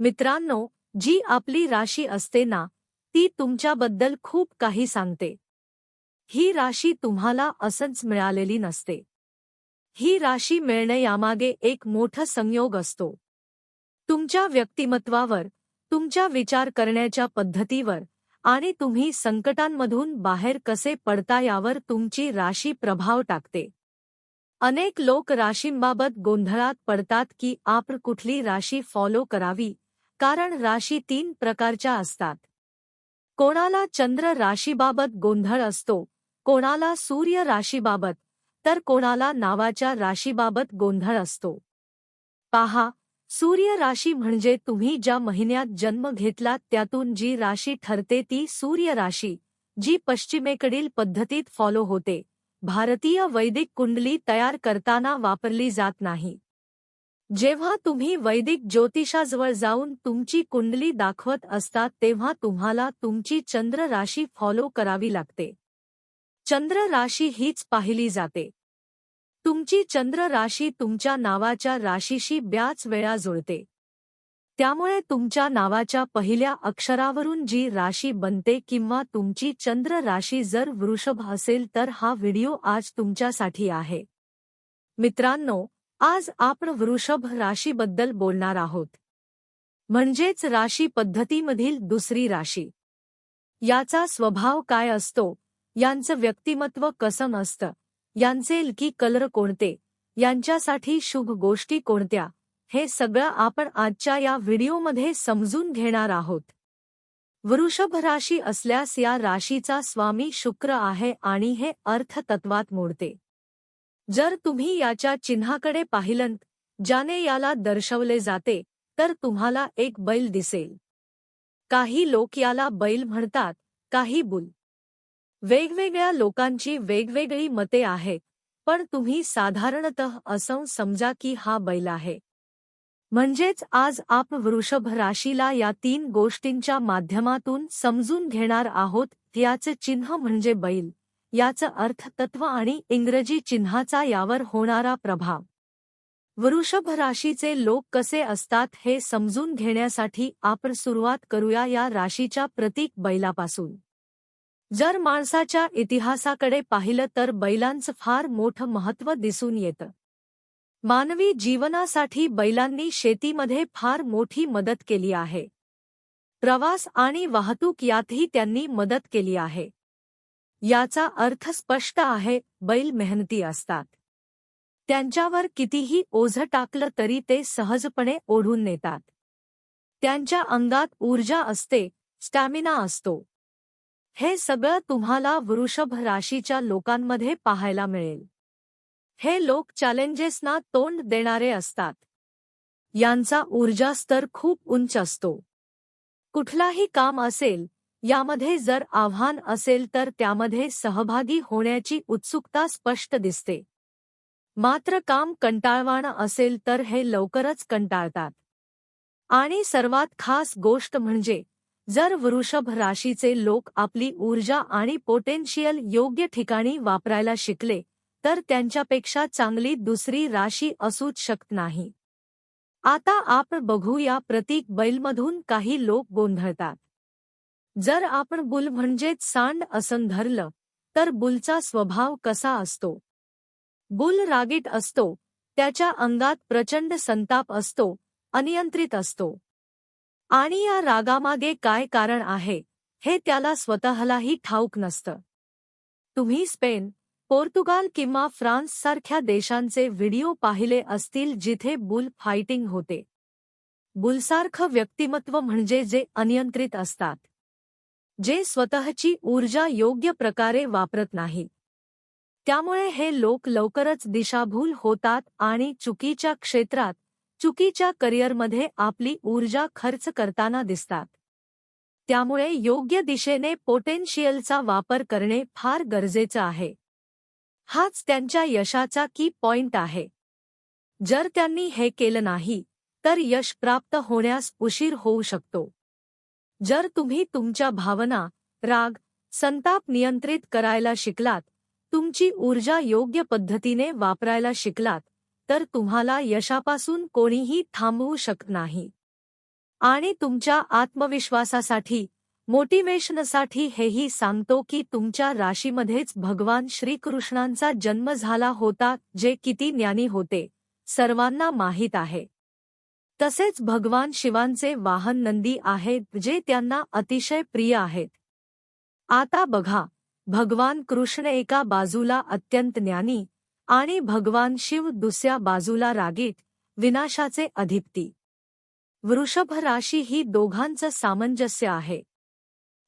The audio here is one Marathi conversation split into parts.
मित्रांनो जी आपली राशी असते ना ती तुमच्याबद्दल खूप काही सांगते. ही राशी तुम्हाला असंच मिळालेली नसते. ही राशी मिळणे यामागे एक मोठा संयोग असतो. तुमच्या व्यक्तिमत्वावर तुमच्या विचार करण्याच्या पद्धतीवर आणि तुम्ही संकटांमधून बाहेर कसे पडता यावर तुमची राशी प्रभाव टाकते. अनेक लोक राशींबाबत गोंधळात पडतात की आपण कुठली राशी फॉलो करावी कारण राशी तीन प्रकारच्या असतात. कोणाला चंद्र राशीबाबत गोंधळ असतो कोणाला सूर्य राशीबाबत तर कोणाला नावाच्या राशीबाबत गोंधळ असतो. पहा सूर्य राशी म्हणजे तुम्ही ज्या महिन्यात जन्म घेतलात त्यातून जी राशी ठरते ती सूर्य राशी जी पश्चिमेकडील पद्धतीत फॉलो होते. भारतीय वैदिक कुंडली तयार करताना वापरली जात नाही. जेव्हा तुम्ही वैदिक ज्योतिषाजवळ जाऊन तुमची कुंडली दाखवत असतात तेव्हा तुम्हाला तुमची चंद्र राशी फॉलो करावी लागते. चंद्र राशी हीच पाहिली जाते. तुमची चंद्र राशी तुमच्या नावाच्या राशीशी ब्याच वेळा जुळते. त्यामुळे तुमच्या नावाच्या पहिल्या अक्षरावरून जी राशी बनते किंवा तुमची चंद्र राशी जर वृषभ असेल तर हा व्हिडिओ आज तुमच्यासाठी आहे. मित्रांनो आज आपण वृषभ राशीबद्दल बोलणार आहोत. म्हणजेच राशी पद्धतीमधील दुसरी राशी. याचा स्वभाव काय असतो? यांचं व्यक्तिमत्व कसं असतं यांचे की कलर कोणते? यांच्यासाठी शुभ गोष्टी कोणत्या? हे सगळं आपण आजच्या या व्हिडिओमध्ये समजून घेणार आहोत. वृषभ राशी असल्यास या राशीचा स्वामी शुक्र आहे आणि हे अर्थतत्वात मोडते. जर तुम्ही याच्या चिन्हाकडे पाहिलंत ज्याने याला दर्शवले जाते तर तुम्हाला एक बैल दिसेल. काही लोक याला बैल म्हणतात काही बुल. वेगवेगळ्या लोकांची वेगवेगळी मते आहेत पण तुम्ही साधारणतः असं समजा की हा बैल आहे. म्हणजेच आज आप वृषभ राशीला या तीन गोष्टींच्या माध्यमातून समजून घेणार आहोत याचे चिन्ह म्हणजे बैल. याचं अर्थतत्व आणि इंग्रजी चिन्हाचा यावर होणारा प्रभाव. वृषभ राशीचे लोक कसे असतात हे समजून घेण्यासाठी आपण सुरुवात करूया या राशीच्या प्रतीक बैलापासून. जर माणसाच्या इतिहासाकडे पाहिलं तर बैलांचं फार मोठं महत्त्व दिसून येतं. मानवी जीवनासाठी बैलांनी शेतीमध्ये फार मोठी मदत केली आहे. प्रवास आणि वाहतूक यातही त्यांनी मदत केली आहे. याचा अर्थ स्पष्ट आहे बैल मेहनती असतात. त्यांच्यावर कितीही ओझ टाकलं तरी ते सहजपणे ओढून नेतात. त्यांच्या अंगात ऊर्जा असते स्टॅमिना असतो. हे सगळं तुम्हाला वृषभ राशीच्या लोकांमध्ये पाहायला मिळेल. हे लोक चॅलेंजेसना तोंड देणारे असतात. यांचा ऊर्जा स्तर खूप उंच असतो. कुठलाही काम असेल यामध्ये जर आव्हान असेल तर त्यामध्ये सहभागी होण्याची उत्सुकता स्पष्ट दिसते. मात्र काम कंटाळवाणं असेल तर हे लवकरच कंटाळतात. आणि सर्वात खास गोष्ट म्हणजे जर वृषभ राशीचे लोक आपली ऊर्जा आणि पोटेन्शियल योग्य ठिकाणी वापरायला शिकले तर त्यांच्यापेक्षा चांगली दुसरी राशी असूच शकत नाही. आता आपण बघूया प्रतीक बैलमधून काही लोक गोंधळतात. जर आपण बुल म्हणजेच सांड असं धरलं तर बुलचा स्वभाव कसा असतो? बुल रागीट असतो त्याच्या अंगात प्रचंड संताप असतो अनियंत्रित असतो. आणि या रागामागे काय कारण आहे हे त्याला स्वतःलाही ठाऊक नसतं. तुम्ही स्पेन पोर्तुगाल किंवा फ्रान्स सारख्या देशांचे व्हिडिओ पाहिले असतील जिथे बुल फायटिंग होते. बुलसारखं व्यक्तिमत्व म्हणजे जे अनियंत्रित असतात. जे स्वतःची ऊर्जा योग्य प्रकारे वापरत नाहीत त्यामुळे हे लोक लवकरच दिशाभूल होतात आणि चुकीच्या क्षेत्रात चुकीच्या करिअरमध्ये आपली ऊर्जा खर्च करताना दिसतात. त्यामुळे योग्य दिशेने पोटेन्शियलचा वापर करणे फार गरजेचं आहे. हाच त्यांच्या यशाचा की पॉइंट आहे. जर त्यांनी हे केलं नाही तर यश प्राप्त होण्यास उशीर होऊ शकतो. जर तुम्ही तुमच्या भावना राग संताप नियंत्रित करायला शिकलात तुमची ऊर्जा योग्य पद्धतीने वापरायला शिकलात तर तुम्हाला यशापासून कोणीही थांबवू शकत नाही. आणि तुमच्या आत्मविश्वासासाठी मोटिवेशनसाठी हेही सांगतो की तुमच्या राशीमध्येच भगवान श्रीकृष्णांचा जन्म झाला होता जे किती ज्ञानी होते सर्वांना माहीत आहे. तसेच भगवान शिवांचे वाहन नंदी आहेत जे त्यांना अतिशय प्रिय आहेत. आता बघा भगवान कृष्ण एका बाजूला अत्यंत ज्ञानी आणि भगवान शिव दुसऱ्या बाजूला रागीट विनाशाचे अधिपती. वृषभ राशी ही दोघांचं सामंजस्य आहे.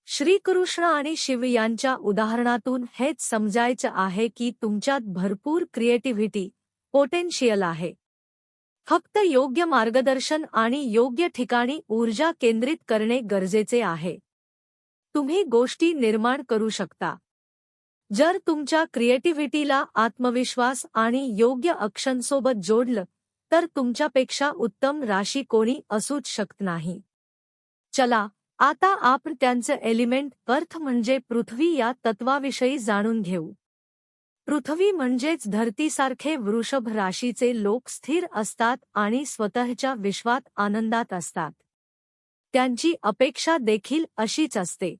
श्रीकृष्ण आणि शिव यांच्या उदाहरणातून हेच समजायचं आहे की तुमच्यात भरपूर क्रिएटिव्हिटी पोटेन्शियल आहे. फक्त योग्य मार्गदर्शन आणि योग्य ठिकाणी ऊर्जा केंद्रित करणे गरजेचे आहे. तुम्ही गोष्टी निर्माण करू शकता. जर तुमच्या क्रिएटिव्हिटीला आत्मविश्वास आणि योग्य अक्षांसोबत जोडलं तर तुमच्यापेक्षा उत्तम राशी कोणी असूच शकत नाही. चला आता आपण त्यांचं एलिमेंट अर्थ म्हणजे पृथ्वी या तत्वाविषयी जाणून घेऊ. पृथ्वी म्हणजेच धरतीसारखे वृषभ राशीचे लोक स्थिर असतात आणि स्वतःच्या विश्वात आनंदात असतात. त्यांची अपेक्षा देखील अशीच असते.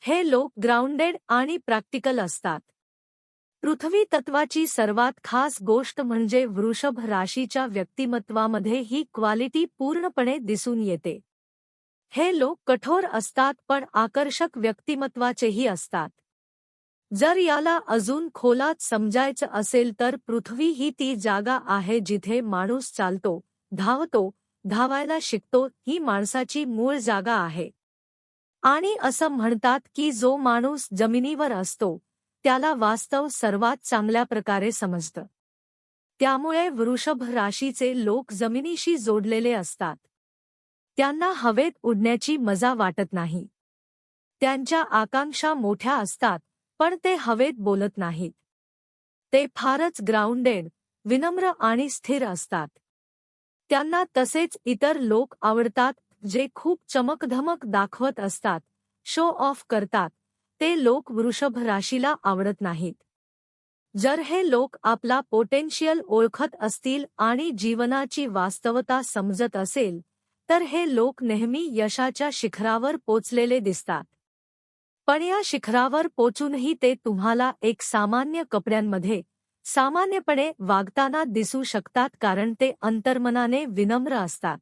हे लोक ग्राउंडेड आणि प्रॅक्टिकल असतात. पृथ्वी तत्वाची सर्वात खास गोष्ट म्हणजे वृषभ राशीच्या व्यक्तिमत्वामध्ये ही क्वालिटी पूर्णपणे दिसून येते. हे लोक कठोर असतात पण आकर्षक व्यक्तिमत्वाचेही असतात. जर याला अजून खोलात समजायचं असेल तर पृथ्वी ही ती जागा आहे जिथे माणूस चालतो धावतो धावायला शिकतो ही माणसाची मूळ जागा आहे. आणि असं म्हणतात की जो माणूस जमिनीवर असतो त्याला वास्तव सर्वात चांगल्या प्रकारे समजतं. त्यामुळे वृषभ राशीचे लोक जमिनीशी जोडलेले असतात. त्यांना हवेत उडण्याची मजा वाटत नाही. त्यांच्या आकांक्षा मोठ्या असतात. पण ते हवेत बोलत नाहीत. ते फारच ग्राउंडेड विनम्र आणि स्थिर असतात. त्यांना तसेच इतर लोक आवडतात जे खूप चमकधमक दाखवत असतात शो ऑफ करतात. ते लोक वृषभ राशीला आवडत नाहीत. जर हे लोक आपला पोटेन्शियल ओळखत असतील आणि जीवनाची वास्तवता समजत असेल तर हे लोक नेहमी यशाच्या शिखरावर पोचलेले दिसतात. पण या शिखरावर पोचूनही ते तुम्हाला एक सामान्य कपड्यांमध्ये सामान्यपणे वागताना दिसू शकतात कारण ते अंतर्मनाने विनम्र असतात.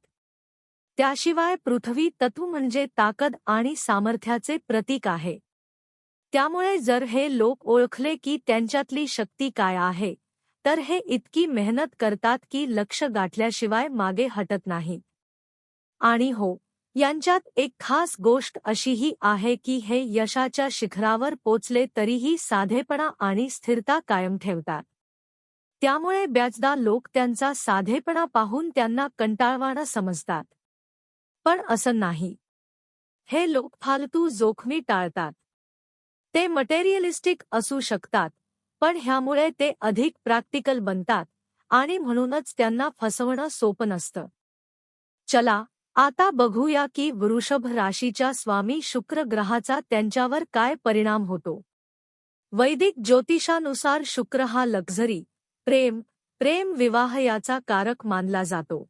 त्याशिवाय पृथ्वी तत्व म्हणजे ताकद आणि सामर्थ्याचे प्रतीक आहे. त्यामुळे जर हे लोक ओळखले की त्यांच्यातली शक्ती काय आहे तर हे इतकी मेहनत करतात की लक्ष गाठल्याशिवाय मागे हटत नाही आणि हो यांच्यात एक खास गोष्ट अशीही आहे की हे यशाच्या शिखरावर पोचले तरीही साधेपणा आणि स्थिरता कायम ठेवतात. त्यामुळे ब्याजदा लोक त्यांचा साधेपणा पाहून त्यांना कंटाळवाणं समजतात. पण असं नाही. हे लोक फालतू जोखमी टाळतात. ते मटेरियलिस्टिक असू शकतात पण ह्यामुळे ते अधिक प्रॅक्टिकल बनतात आणि म्हणूनच त्यांना फसवणं सोपं नसतं. चला आता बघूया की वृषभ राशीच्या स्वामी शुक्र ग्रहाचा त्यांच्यावर काय परिणाम होतो. वैदिक ज्योतिषानुसार शुक्र हा लक्झरी प्रेम प्रेम विवाह याचा कारक मानला जातो.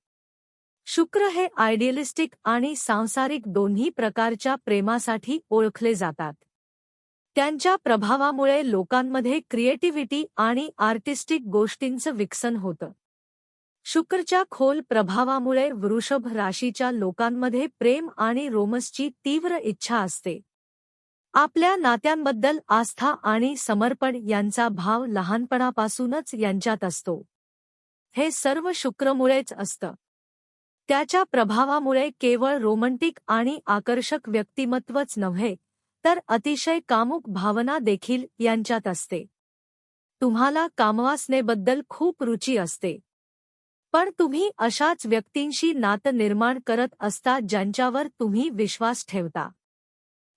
शुक्र हे आयडियलिस्टिक आणि सांसारिक दोन्ही प्रकारच्या प्रेमासाठी ओळखले जातात. त्यांच्या प्रभावामुळे लोकांमध्ये क्रिएटिव्हिटी आणि आर्टिस्टिक गोष्टींचं विकसन होतं. शुक्रच्या खोल प्रभावामुळे वृषभ राशीच्या लोकांमध्ये प्रेम आणि रोमसची तीव्र इच्छा असते. आपल्या नात्यांबद्दल आस्था आणि समर्पण यांचा भाव लहानपणापासूनच यांच्यात असतो. हे सर्व शुक्रमुळेच असतं. त्याच्या प्रभावामुळे केवळ रोमँटिक आणि आकर्षक व्यक्तिमत्वच नव्हे तर अतिशय कामुक भावना देखील यांच्यात असते. तुम्हाला कामवासनेबद्दल खूप रुची असते. पण तुम्ही अशाच व्यक्तींशी नातं निर्माण करत असता ज्यांच्यावर तुम्ही विश्वास ठेवता.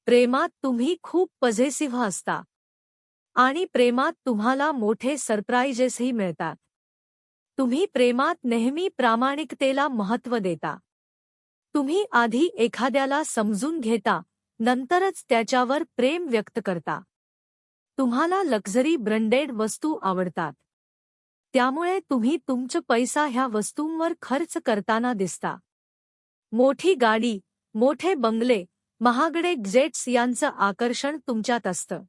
प्रेमात तुम्ही खूप पझेसिव्ह असता. आणि प्रेमात तुम्हाला मोठे सरप्राईजेसही मिळतात. तुम्ही प्रेमात नेहमी प्रामाणिकतेला महत्त्व देता. तुम्ही आधी एखाद्याला समजून घेता नंतरच त्याच्यावर प्रेम व्यक्त करता. तुम्हाला लक्झरी ब्रँडेड वस्तू आवडतात. त्यामुळे तुम्ही तुमचं पैसा ह्या वस्तूंवर खर्च करताना दिसता. मोठी गाडी मोठे बंगले महागडे जेट्स यांचं आकर्षण तुमच्यात असतं.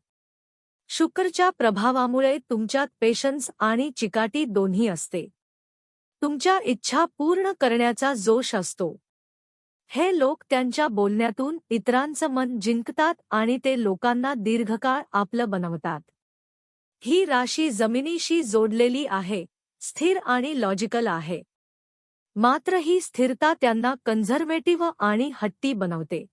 शुक्रच्या प्रभावामुळे तुमच्यात पेशन्स आणि चिकाटी दोन्ही असते. तुमच्या इच्छा पूर्ण करण्याचा जोश असतो. हे लोक त्यांच्या बोलण्यातून इतरांचं मन जिंकतात आणि ते लोकांना दीर्घकाळ आपलं बनवतात. ही राशी जमिनीशी जोडलेली आहे स्थिर आणि लॉजिकल आहे. मात्र ही स्थिरता त्यांना कन्झर्वेटिव्ह आणि हट्टी बनवते.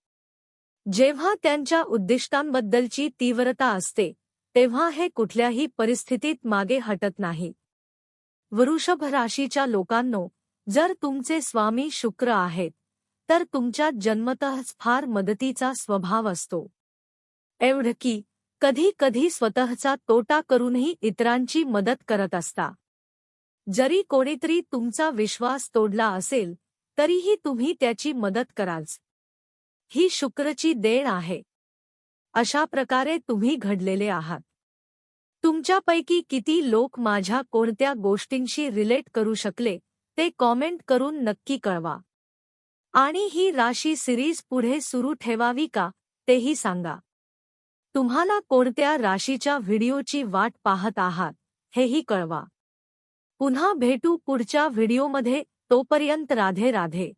जेव्हा त्यांच्या उद्दिष्टांबद्दलची तीव्रता असते तेव्हा हे कुठल्याही परिस्थितीत मागे हटत नाही. वृषभ राशीच्या लोकांनो जर तुमचे स्वामी शुक्र आहेत तर तुमच्यात जन्मतःच फार मदतीचा स्वभाव असतो. एवढं की कधी कधी स्वतःचा तोटा करूनही इतरांची मदत करत असता. जरी कोणीतरी तुमचा विश्वास तोडला असेल तरीही तुम्ही त्याची मदत करालच ही शुक्रची देण आहे. अशा प्रकारे तुम्ही घडलेले आहात. तुमच्यापैकी किती लोक माझ्या कोणत्या गोष्टींशी रिलेट करू शकले ते कॉमेंट करून नक्की कळवा. आणि ही राशी सिरीज पुढे सुरू ठेवावी का तेही सांगा. तुम्हाला कोणत्या राशीच्या व्हिडिओची वाट पाहत आहात हेही कळवा. पुन्हा भेटू पुढच्या व्हिडिओमध्ये तोपर्यंत राधे राधे.